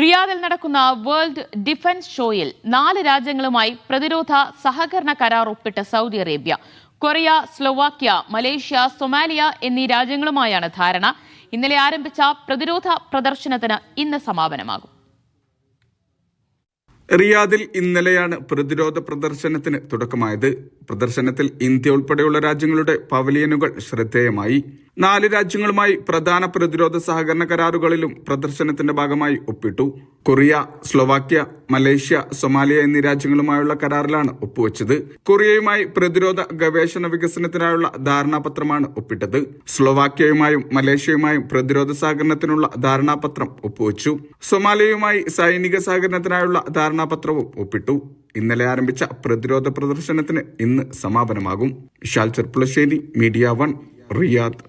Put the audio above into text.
റിയാദിൽ നടക്കുന്ന world defence ഷോയിൽ നാല് രാജ്യങ്ങളുമായി പ്രതിരോധ സഹകരണ കരാർ ഒപ്പിട്ട Saudi Arabia. Korea Slovakia Malaysia Somalia എന്നീ രാജ്യങ്ങളുമായാണ് ധാരണ. ഇന്നലെ ആരംഭിച്ച പ്രതിരോധ പ്രദർശനത്തിന് ഇന്ന് സമാപനമാകും. റിയാദിൽ ഇന്നലെയാണ് പ്രതിരോധ പ്രദർശനത്തിന് തുടക്കമായത്. പ്രദർശനത്തിൽ ഇന്ത്യ ഉൾപ്പെടെയുള്ള രാജ്യങ്ങളുടെ പവലിയനുകൾ ശ്രദ്ധേയമായി. നാല് രാജ്യങ്ങളുമായി പ്രധാന പ്രതിരോധ സഹകരണ കരാറുകളിലും പ്രദർശനത്തിന്റെ ഭാഗമായി ഒപ്പിട്ടു. കൊറിയ സ്ലോവാക്യ മലേഷ്യ സൊമാലിയ എന്നീ രാജ്യങ്ങളുമായുള്ള കരാറിലാണ് ഒപ്പുവെച്ചത്. കൊറിയയുമായി പ്രതിരോധ ഗവേഷണ വികസനത്തിനായുള്ള ധാരണാപത്രമാണ് ഒപ്പിട്ടത്. സ്ലോവാക്യയുമായും മലേഷ്യയുമായും പ്രതിരോധ സഹകരണത്തിനുള്ള ധാരണാപത്രം ഒപ്പുവെച്ചു. സൊമാലിയയുമായി സൈനിക സഹകരണത്തിനായുള്ള ധാരണാപത്രവും ഒപ്പിട്ടു. ഇന്നലെ ആരംഭിച്ച പ്രതിരോധ പ്രദർശനത്തിന് ഇന്ന് സമാപനമാകും. Vishal Cherpulassery media one Riyadh.